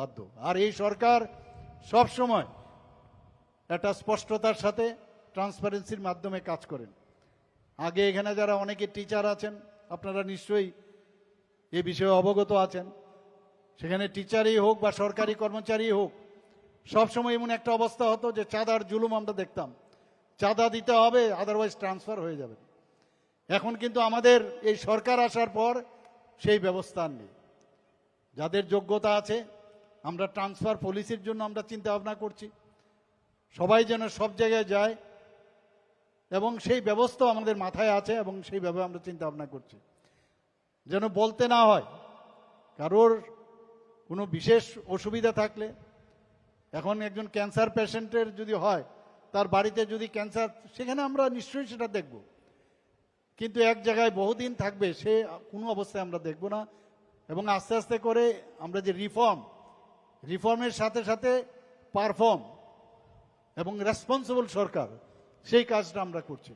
বাধ্য। আর এই সরকার সব সময় একটা স্পষ্টতার সাথে ট্রান্সপারেন্সির মাধ্যমে কাজ করেন। আগে এখানে যারা অনেকে টিচার আছেন, আপনারা নিশ্চয়ই এ বিষয়ে অবগত আছেন। সেখানে টিচারই হোক বা সরকারি কর্মচারী হোক সবসময় এমন একটা অবস্থা হতো যে চাঁদার জুলুম আমরা দেখতাম। চাঁদা দিতে হবে আদারওয়াইজ ট্রান্সফার হয়ে যাবে। এখন কিন্তু আমাদের এই সরকার আসার পর সেই ব্যবস্থা নেই। যাদের যোগ্যতা আছে আমরা ট্রান্সফার পলিসির জন্য আমরা চিন্তা ভাবনা করছি। সবাই যেন সব জায়গায় যায় এবং সেই ব্যবস্থা আমাদের মাথায় আছে এবং সেইভাবে আমরা চিন্তা ভাবনা করছি। যেন বলতে না হয়, কারোর কোনো বিশেষ অসুবিধা থাকলে, এখন একজন ক্যান্সার পেশেন্টের যদি হয়, তার বাড়িতে যদি ক্যান্সার সেখানে আমরা নিশ্চয়ই সেটা দেখব। কিন্তু এক জায়গায় বহুদিন থাকবে, সে কোনো অবস্থায় আমরা দেখব না এবং আস্তে আস্তে করে আমরা যে রিফর্ম রিফর্মের সাথে সাথে পারফর্ম এবং রেসপন্সিবল সরকার সেই কাজটা আমরা করছি।